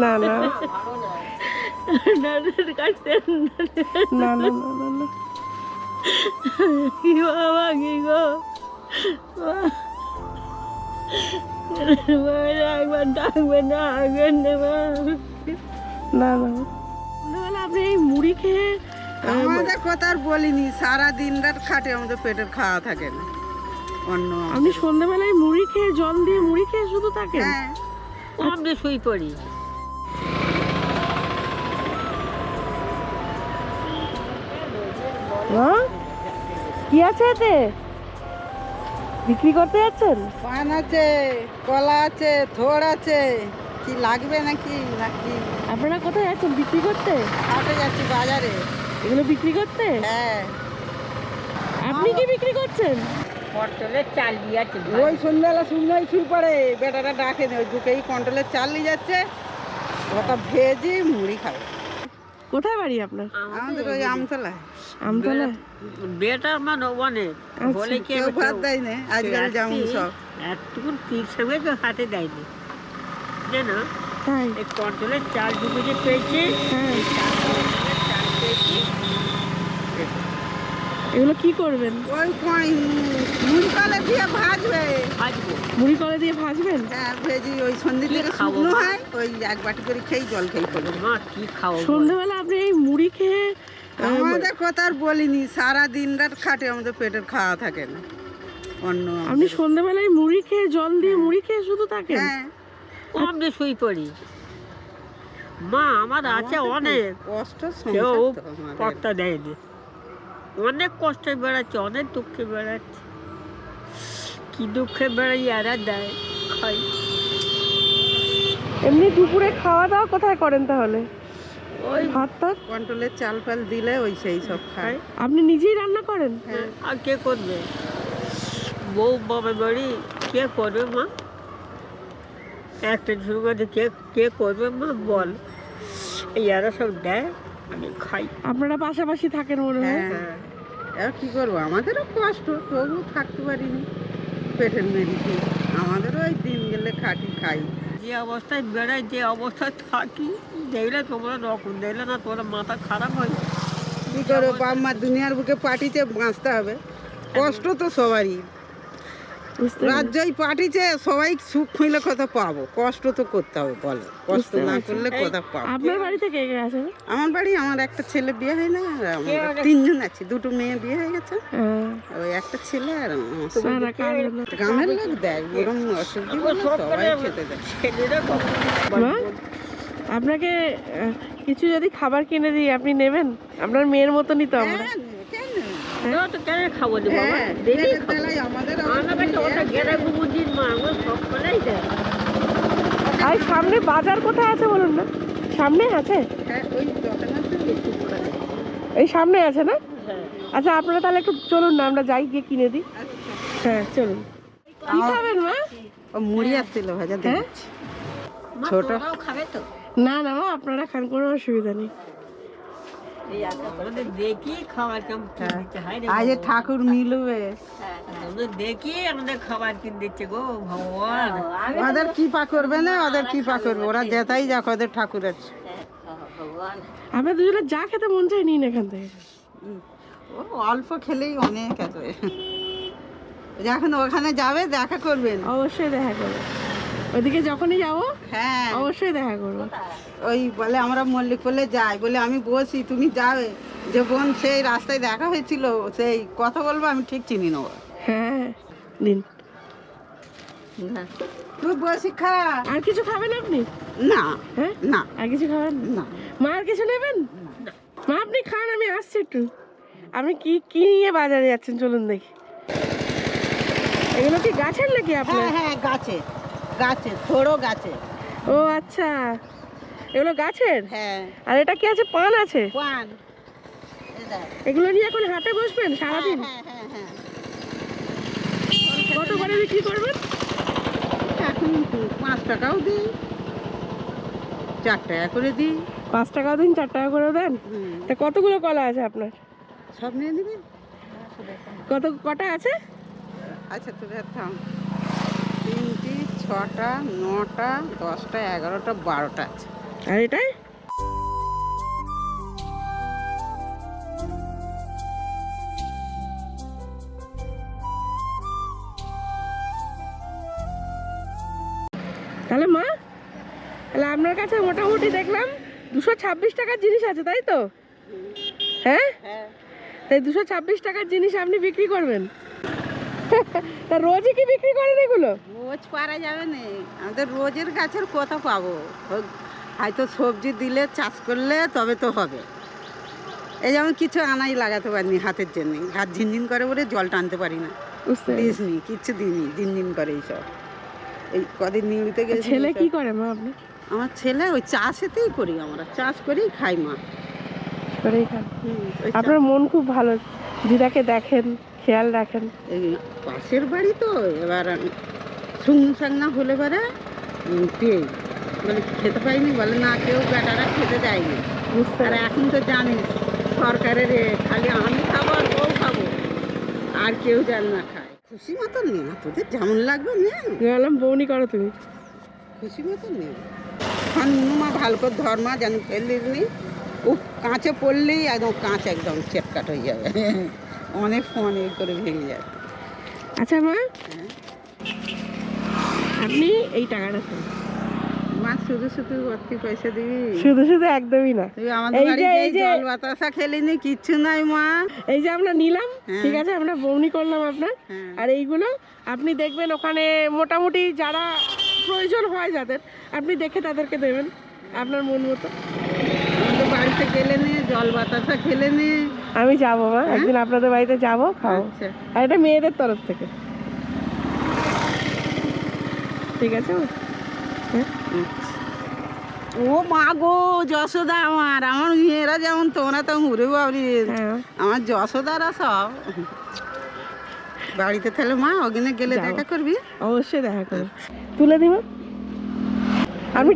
না না। নদীর না না না না না। কি বাবা কি গো। একবার ডাকবে না আসবেন না না। না আপনি এই মুড়ি খেয়ে আমাদের কথা আর বলিনি সারা দিন রাত খাটে আমাদের পেটের খাওয়া থাকে না। অন্য আপনি সন্ধ্যাবেলায় মুড়ি খেয়ে জল দিয়ে মুড়ি খেয়ে শুধু থাকেন? হ্যাঁ। আমরা শুই পড়ি? কি আছে এতে? বিক্রি করতে যাচ্ছেন? পান আছে কলা আছে থোড় আছে। কি লাগবে নাকি নাকি? আপনারা কোথায় যাচ্ছেন বিক্রি করতে? হাটে যাচ্ছি বাজারে। এগুলো বিক্রি করতে? হ্যাঁ। আপনি কি বিক্রি করছেন? পটলের চাল দিয়েছে ওই সন্ধ্যাবেলা শুনলেই শুরু পড়ে বেটাটা ডাকে ওই দুটোই কন্ট্রোলের চাল নিয়ে যাচ্ছে। ওটা ভেজে মুড়ি খাবে। কোথায় বাড়ি আপনার? আমাদের ওই আমতলায়। আমতলা বেটা আমার অনেক বলে কেউ ভাত দেয় না আজকাল যেমন সব। এতটুকুন তীর সঙ্গে হাতে দেয়নি। জানো? এই কন্ট্রোলের চাল ডুবে যে পেয়েছি। হ্যাঁ। চাল পেয়েছি। এগুলো কি করবেন? ওই কই মুড়ি কলে দিয়ে ভাজবে। ভাজবো। মুড়ি কলে দিয়ে ভাজবেন? হ্যাঁ ভেজি ওই সন্ধ্যে কি থেকে শুকনো হয় ওই এক বাটি করে খেয়ে জল খেয়ে ফেলব। মা কি খাও সন্ধ্যাবেলা আপনি এই মুড়ি খেয়ে আমাদের কথা আর বলিনি সারা দিন রাত খাটে আমাদের পেটের খাওয়া থাকে না। অন্য আপনি সন্ধ্যাবেলায় মুড়ি খেয়ে জল দিয়ে মুড়ি খেয়ে শুধু থাকেন? হ্যাঁ। আমরা শুই পড়ি। মা আমার আছে অনেক। কষ্ট কেউ সংসার তো আমাদের। পত্তা দেয়নি। অনেক কষ্টে বেড়াচ্ছে অনেক দুঃখে বেড়াচ্ছে। কি দুঃখে বেড়াই এরা দেয় খাই এমনি দুপুরে খাওয়া দাওয়া কোথায় করেন তাহলে? ওই ভাত টাত কন্ট্রোলের চাল ফাল দিলে ওই সেই সব খায়। আপনি নিজেই রান্না করেন? হ্যাঁ আর কে করবে? বউ বাবা বাড়ি কে করবে মা? একটা শুরু করতে কে কে করবে মা বল। এই এরা সব দেয়। আমি খাই। আপনারা পাশাপাশি থাকেন মনে হয়। হ্যাঁ এবার কি করব? আমাদেরও কষ্ট তবু থাকতে পারিনি পেটের মেরিতে আমাদেরও ওই দিন গেলে খাটি খাই। যে অবস্থায় বেড়াই যে অবস্থায় থাকি দেখলে তোমরা রকম দেখলে না তোমরা মাথা খারাপ হয় কি করব? বাপ মা দুনিয়ার বুকে পাঠিয়েছে বাঁচতে হবে। কষ্ট তো সবারই। রাজ্যই পাঠিয়েছে সবাই সুখ হইলে কথা পাবো। কষ্ট তো করতে হবে বলো। কষ্ট না করলে কথা পাবো। আপনার বাড়ি থেকে কে কে আছে? আমার বাড়ি আমার একটা ছেলে বিয়ে হয় না আর আমরা তিনজন আছি। দুটো মেয়ে বিয়ে হয়ে গেছে। ওই একটা ছেলে আর আমার। গ্রামের লোক দেয় বরং অসুবিধা সবাই খেতে দেয়। আপনাকে কিছু যদি খাবার কিনে দিই আপনি নেবেন? আপনার মেয়ের মতনই তো আমরা হ্যাঁ, কেন? না তো কেন খাব বাবা হ্যাঁ, খাব। আমার কাছে ওটা গেলে বুঝির মা আমার সব দেয়। আর সামনে বাজার কোথায় আছে বলুন না? সামনে আছে? হ্যাঁ, ওই দোকানে তো একটু করে দেয়। এই সামনে আছে না? হ্যাঁ। আচ্ছা আপনারা তাহলে একটু চলুন না আমরা যাই গিয়ে কিনে দিই। আচ্ছা। হ্যাঁ চলুন। কি খাবেন মা? ভাজা ছোট। খাবে তো? না না মা আপনারা খান কোনো অসুবিধা নেই। দেখি খাবার কেমন কিনে দিচ্ছে রে আজ ঠাকুর মিলবে। দেখি আমাদের খাবার কিনে দিচ্ছে গো ভগবান। ওদের কি পা করবে না ওদের কি পা করবে ওরা যেতাই যাক ওদের ঠাকুর আছে আপনার দুজনে যা খেতে মন চাই নিন এখান থেকে। ও অল্প খেলেই অনেক আছে যখন ওখানে যাবে দেখা করবেন। অবশ্যই দেখা করব। ওইদিকে যখনই যাব হ্যাঁ। অবশ্যই দেখা করব। ওই বলে আমরা মল্লিক বলে যাই বলে আমি বসি তুমি যাবে। যে বোন সেই রাস্তায় দেখা হয়েছিল সেই কথা বলব আমি ঠিক চিনি নেব হ্যাঁ নিন তুই বসি খা আর কিছু খাবেন আপনি? না হ্যাঁ? না। আর কিছু খাবেন? না। মা আর কিছু নেবেন? মা আপনি খান আমি আসছি একটু। আপনি কি কি নিয়ে বাজারে যাচ্ছেন চলুন দেখি। এগুলো কি গাছের নাকি আপনার? হ্যাঁ হ্যাঁ গাছে গাছে থোড়ো গাছে। ও আচ্ছা। এগুলো গাছের? হ্যাঁ। আর এটা কি আছে? পান আছে? পান। এগুলো নিয়ে এখন হাটে বসবেন সারাদিন? হ্যাঁ হ্যাঁ হ্যাঁ কত করে বিক্রি করবেন? এখন পাঁচ টাকাও দিই। চার টাকা করে দিই। পাঁচ টাকা দিন চার টাকা করে দেন? তা কতগুলো কলা আছে আপনার? সব নিয়ে নিবি? কত কটা আছে? আচ্ছা তোর থাম। ছটা নটা দশটা এগারোটা বারোটা আছে। আর এটাই? তাহলে মা তাহলে আপনার কাছে মোটামুটি দেখলাম দুশো ছাব্বিশ টাকার জিনিস আছে তাই তো? হ্যাঁ? হ্যাঁ। তাই দুশো ছাব্বিশ টাকার জিনিস আপনি বিক্রি করবেন? তা রোজই কি বিক্রি করেন এগুলো? রোজ পারা যাবে না। আমাদের রোজের গাছের কথা পাবো। হয়তো সবজি দিলে চাষ করলে তবে তো হবে। এই যেমন কিছু আনাই লাগাতে পারিনি হাতের জন্য। হাত ঝিনঝিন করে বলে জল টানতে পারি না। দিসনি কিচ্ছু দিইনি ঝিনঝিন করে এইসব। এই কদিন নিউলিতে গেছি ছেলে কি করে মা আপনি আমার ছেলে ওই চাষেতেই করি আমরা। চাষ করেই খাই মা। করেই খান আপনার মন খুব ভালো। দিদাকে দেখেন খেয়াল রাখেন। পাশের বাড়ি তো এবার শাক না হলে পরে উম, পেয়ে বলে খেতে পাইনি বলে না কেউ বেটারা খেতে বুঝতে আর এখন তো জানিস সরকারের খালি আমি খাব আর বউ খাব। আর কেউ যেন না খায়। খুশি মতন নে না তোদের যেমন লাগবে নে। বললাম বৌনি করো তুমি। খুশি মতন নে। এখন মা ভালো করে ধর্মা যেন ফেলিস নি। ও কাঁচে পড়লেই একদম কাঁচ একদম চেটকাট হয়ে যাবে। অনেক ফোন এ করে ভেঙে যাবে আচ্ছা মা হ্যাঁ। আপনি এই টাকাটা মা শুধু শুধু পয়সা দিবি? শুধু শুধু একদমই না। তুই আমাদের এই যে- বাড়িতে এই এই জল বাতাসা খেলিনি কিচ্ছু নাই মা। এই যে আমরা নিলাম হ্যাঁ। ঠিক আছে আমরা বৌনি করলাম আপনার। হ্যাঁ। আর এইগুলো আপনি দেখবেন ওখানে মোটামুটি যারা প্রয়োজন হয় যাদের আপনি দেখে তাদেরকে দেবেন আপনার মন মতো। বাড়িতে গেলে নে জল বাতাসা খেলে নে। আমি যাব মা। একদিন আপনাদের বাড়িতে যাব খাব। আচ্ছা। আর এটা মেয়েদের তরফ থেকে। ঠিক আছে? হ্যাঁ? ও মা গো যশোদা আমার। আমার মেয়েরা যেমন তোমরা তো উড়ে বাবরি হ্যাঁ। আমার যশোদারা সব। বাড়িতে তাহলে মা ওখানে গেলে দেখা করবি? অবশ্যই দেখা করো তুলে দিব?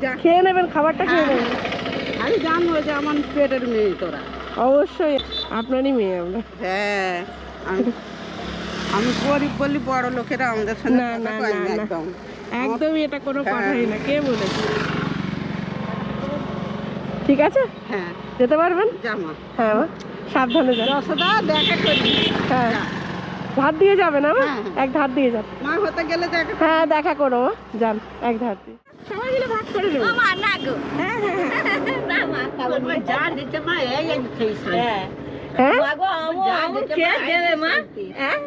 যা- খেয়ে নেবেন খাবারটা খেয়ে নেবেন। আমি জানব যে আমার পেটের মেয়ে তোরা। অবশ্যই আপনারই মেয়ে আমরা। হ্যাঁ আমি আমি গরিব বলি বড় লোকেরা আমাদের সঙ্গে না, না, না, না না। একদম। একদমই এটা কোনো হ্যাঁ। কথাই না কে বলেছে? ঠিক আছে? হ্যাঁ। যেতে পারবেন? জামা হ্যাঁ সাবধানে যান। যশোদা দেখা করবি হ্যাঁ। ধার দিয়ে যাবেন আমার? হ্যাঁ, হ্যাঁ। এক ধার দিয়ে যান। মা হতে গেলে দেখা হ্যাঁ দেখা করো যান এক ধার দিয়ে। সবাই মিলে ভাগ করে নেব মা না গো। হ্যাঁ হ্যাঁ হ্যাঁ। না মা। খাব যা দিতে মা এই আমি খেয়ে হ্যাঁ। মা গো আমো আমো কে দেবে মা? হ্যাঁ?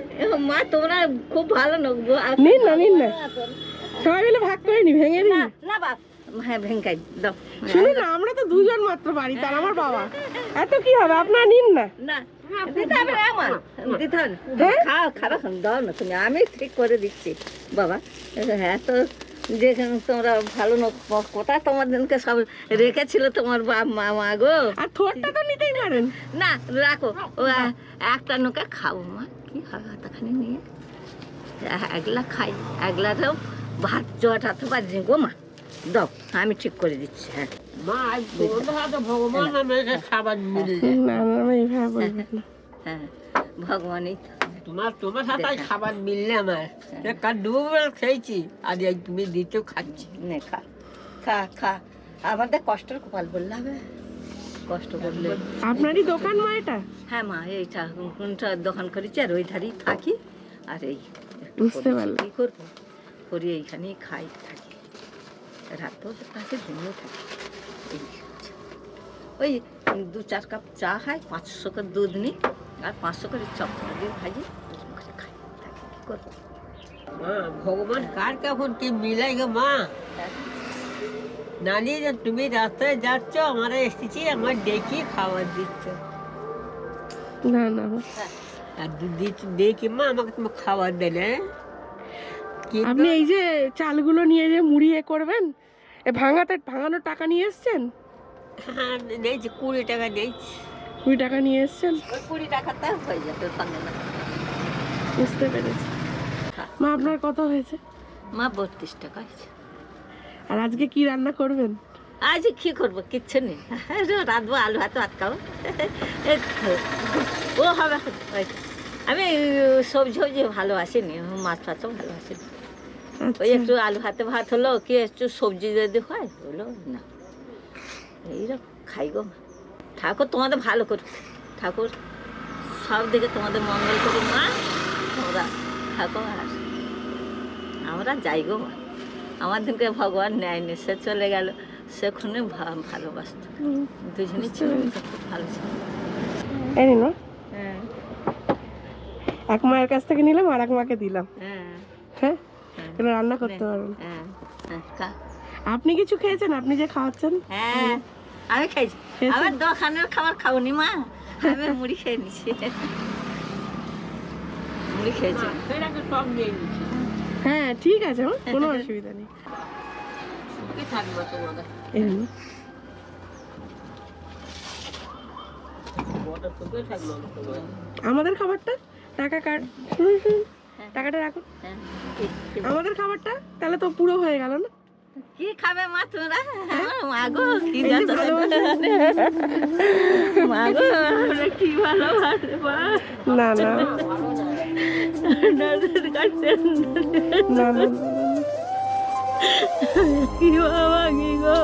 মা তোমরা খুব ভালো নিন না নিন না। সবাই মিলে ভাগ করে নি ভেঙে না না বাপ হ্যাঁ ভেঙ্কাই দাও। শুনুন না আমরা তো দুজন মাত্র বাড়িতে আর আমার বাবা। এত কি হবে? আপনারা নিন না। না আমি ঠিক করে দিচ্ছি বাবা। হ্যাঁ তো যেখানে তোমরা ভালো কোথায় তোমাদেরকে সব রেখেছিল তোমার বাপ মা মা গো। আর থোরটা তো নিতেই পারেন। না রাখো। ও একটা নৌকা খাব মা। কি হবে হাতাখানি নিয়ে? এ- একলা খাই। একলাতেও ভাত জোয়াটাতে পারছি গো মা দাও আমি ঠিক করে দিচ্ছি হ্যাঁ। ভগবান খাবার মিললে না না আমি এইভাবে বলবেন না হ্যাঁ ভগবানই তো। তোমার তোমার সাথে। খাবার মিললে আমার। কাল দুবার খেয়েছি। আর এই তুমি দিতেও খাচ্ছি। নে খা। খা খা। আমাদের কষ্টের কপাল বললে হবে। কষ্ট করলে। আপনারই দোকান মা এটা? হ্যাঁ মা এইটা কোনটা দোকান করেছি আর ওই ধারেই থাকি। আর এই বুঝতে পারলাম। কি করব? করি এইখানেই খাই থাকি। রাতেও তো থাকে দিনেও থাকি। এই ওই দু চার কাপ চা খাই পাঁচশো করে দুধ নিই। আর পাঁচশো করে চপ দিয়ে ভাজি করে খাই। থাকি কি করব? মা ভগবান কার কখন কি মিলাই গো মা। নানি যে তুমি রাস্তায় যাচ্ছ আমরা এসেছি আমার ডেকে খাবার দিচ্ছ। না না আর দিচ্ছ- দেখি মা আমাকে তুমি খাবার দেলে কিন্তু আপনি এই যে চালগুলো নিয়ে যে মুড়িয়ে করবেন এ ভাঙাতে ভাঙানোর টাকা নিয়ে এসছেন? হ্যাঁ নেইছি কুড়ি টাকা নেইছি কুড়ি টাকা নিয়ে এসছেন? কুড়ি টাকাতে হয়ে না বুঝতে পেরেছি। মা আপনার কত হয়েছে? মা বত্রিশ টাকা আছে আর আজকে কি রান্না করবেন? আজ কি করব? কিচ্ছু নেই। রাঁধবো আলু ভাত ভাত খাব। ও হবে। আমি সবজি সবজি ভালোবাসিনি। মাছ ফাছও ভালোবাসিনি। ওই একটু আলু ভাতে ভাত হলো কি একটু সবজি যদি হয় হলো না। এইরকম খাই গো। ঠাকুর তোমাদের ভালো করুক। ঠাকুর সব দিকে তোমাদের মঙ্গল করুক মা। তোমরা থাকো আর আমরা যাই গো মা। আমার দিনকে ভগবান নেয়নি সে চলে গেল সেখানে ভালোবাসত। দুজনে ছিল খুব ভালো ছিল। হ্যাঁ। এক মায়ের কাছ থেকে নিলাম আর এক মাকে দিলাম। হ্যাঁ। হ্যাঁ? হ্যাঁ। রান্না করতে পারবেন আপনি কিছু খেয়েছেন? আপনি যে খাওয়াচ্ছেন? হ্যাঁ। আমি খাইছি? আমার দোকানের খাবার খাওনি মা। আমি মুড়ি খেয়ে নিছি। মুড়ি খেয়েছি। হ্যাঁ ঠিক আছে কোনো অসুবিধা নেই। আমাদের খাবারটা? টাকা কাট শুনুন শুনুন টাকাটা রাখুন হ্যাঁ, আমাদের খাবারটা? তাহলে তো পুরো হয়ে গেল না? কি খাবে মা তোমরা? আমার মা গো কি এই যে জানো ভালোবাসা। মা গো আমরা কি ভালোবাসে মা? না না। না। না কি বাবা কি গো?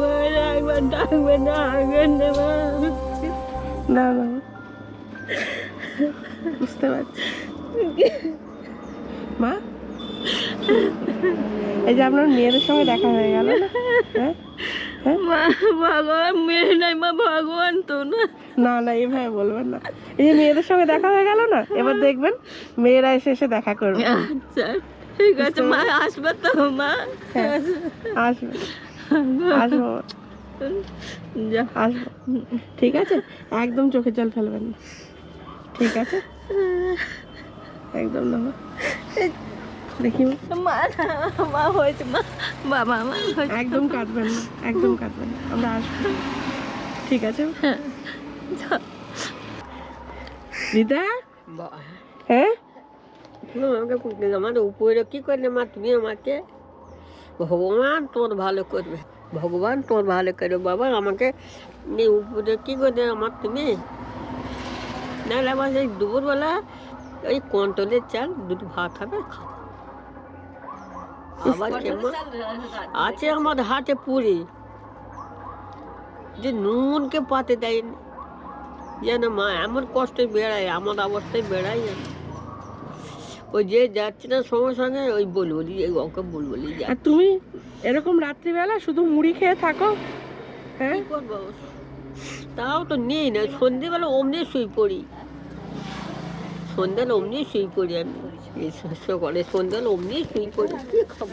মা একবার ডাকবে না আগেন না না। বুঝতে পারছি। মা? এই যে আপনার মেয়েদের সঙ্গে দেখা হয়ে গেল না? হ্যাঁ? হ্যাঁ? মা ভগবান মেয়ে নাই মা ভগবান তো না। না না এইভাবে বলবেন না। এই যে মেয়েদের সঙ্গে দেখা হয়ে গেল না? এবার দেখবেন মেয়েরা এসে এসে দেখা করবে। আচ্ছা ঠিক আছে মা আসবে তো মা। হ্যাঁ। আসবে। আসব ঠিক আছে? একদম চোখে জল ফেলবেন না। ঠিক আছে? একদম না মা। দেখি মা, মা মা হয়েছে মা। মা হয়েছে। একদম কাঁদবেন না একদম কাঁদবেন না। আমরা আসব। ঠিক আছে দিদা? হ্যাঁ? আমাকে আমার উপরে কি করলে মা তুমি আমাকে? ভগবান তোর ভালো করবে। ভগবান তোর ভালো করবে। বাবা আমাকে নে উপরে কি করলে আমার তুমি? নাহলে আমার সেই দুপুরবেলা ওই কন্ট্রোলের চাল দুটো ভাত হবে খাও আবার কেমন? আছে আমার হাতে পুরি। যে নুনকে পাতে দেয়নি। যেন মা এমন কষ্টে বেড়ায় আমার অবস্থায় বেড়াই যেন। ওই যে যাচ্ছে না সঙ্গে সঙ্গে ওই বল বলি এই ওকে বল বলি যা আর তুমি এরকম রাত্রিবেলা শুধু মুড়ি খেয়ে থাকো? হ্যাঁ? করব? তাও তো নেই না সন্ধেবেলা অমনি শুয়ে পড়ি। সন্ধ্যাবেলা অমনি শুয়ে পড়ি আমি। এই স- সকালে সন্ধ্যাবেলা অমনি শুয়ে পড়ি। কি খাব?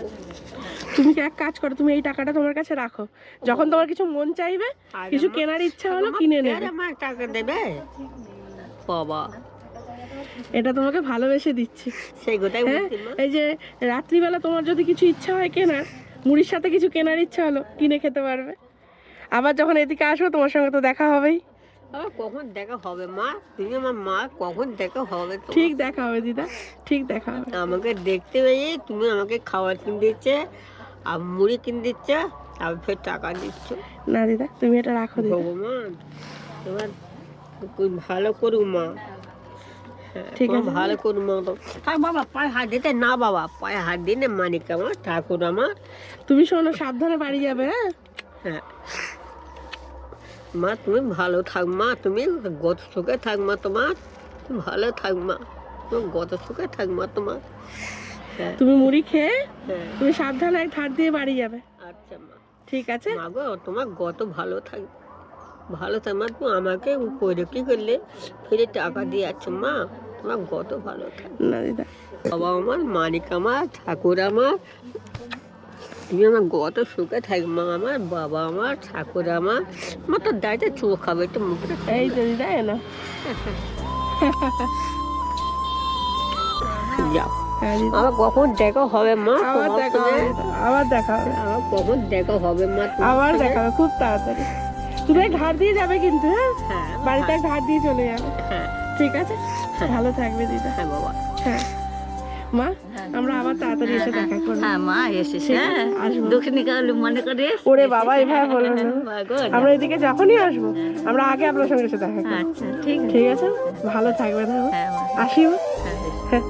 তুমি কি এক কাজ করো তুমি এই টাকাটা তোমার কাছে রাখো। যখন তোমার কিছু মন চাইবে কিছু কেনার ইচ্ছা হলো কিনে নেবে। আমার টাকা দেবে? বাবা। এটা তোমাকে ভালোবেসে দিচ্ছি। সেই গোটাই হ্যাঁ এই যে রাত্রিবেলা তোমার যদি কিছু ইচ্ছা হয় কেনার মুড়ির সাথে কিছু কেনার ইচ্ছা হলো কিনে খেতে পারবে। আবার যখন এদিকে আসব তোমার সঙ্গে তো দেখা হবেই। আবার কখন দেখা হবে মা? তুমি আমার মা কখন দেখা হবে ঠিক দেখা হবে দিদা। ঠিক দেখা হবে। আমাকে দেখতে পেয়ে তুমি আমাকে খাবার কিনে দিচ্ছে আর মুড়ি কিনে দিচ্ছে আর ফের টাকা দিচ্ছ। না দিদা তুমি এটা রাখো ভগবান তোমার ভালো করুক মা। হ্যাঁ, ঠিক আছে। ভালো করুক মা। তো আর বাবা পায়ে হাত দিতে না বাবা। পায়ে হাত দিনে মানিক আমার ঠাকুর আমার। তুমি শোনো সাবধানে বাড়ি যাবে হ্যাঁ? হ্যাঁ। মা তুমি ভালো থাক মা তুমি গত সুখে থাক মা তোমার ভালো থাক মা তুমি গত সুখে থাক মা তোমার। হ্যাঁ। তুমি মুড়ি খেয়ে হ্যাঁ। তুমি সাবধানে এক ধার দিয়ে বাড়ি যাবে। আচ্ছা মা। ঠিক আছে? মা গো তোমার গত ভালো থাক ভালো থাক মা তুমি আমাকে করে কি করলে ফিরে টাকা দিয়ে আছো মা তোমার গত ভালো থাক। না দিদা। বাবা আমার মানিক আমার ঠাকুর আমার তুমি আমার গত সুখে থাক মা আমার বাবা আমার ঠাকুর আমার। আমার তো দাঁড়িয়ে চোখ খাবে একটু মুখে এই তো দিদা এনো যাও হ্যাঁ আমার কখন দেখা হবে মা? আবার দেখা হবে আবার দেখা হবে। আমার কখন দেখা হবে মা? আবার দেখা হবে খুব তাড়াতাড়ি। তুমি ধার দিয়ে যাবে কিন্তু হ্যাঁ? হ্যাঁ বাড়িতে এক ধার দিয়ে চলে যাবে। হ্যাঁ। ঠিক আছে? ভালো থাকবে দিদা। হ্যাঁ বাবা। হ্যাঁ। মা আমরা আবার তাড়াতাড়ি এসে দেখা করব। হ্যাঁ মা এসেছে হ্যাঁ। দুঃখ নিকাল মনে করে ওরে বাবা এভাবে বলবেন না। আমরা এদিকে যখনই আসব আমরা আগে আপনার সঙ্গে এসে দেখা করব। আচ্ছা ঠিক। আছে ঠিক আছে? ভালো থাকবেন হ্যাঁ। হ্যাঁ মা। আসি মা? হ্যাঁ।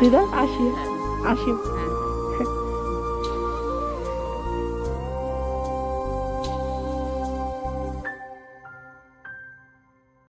দিদা আসি হ্যাঁ, আসি হ্যাঁ।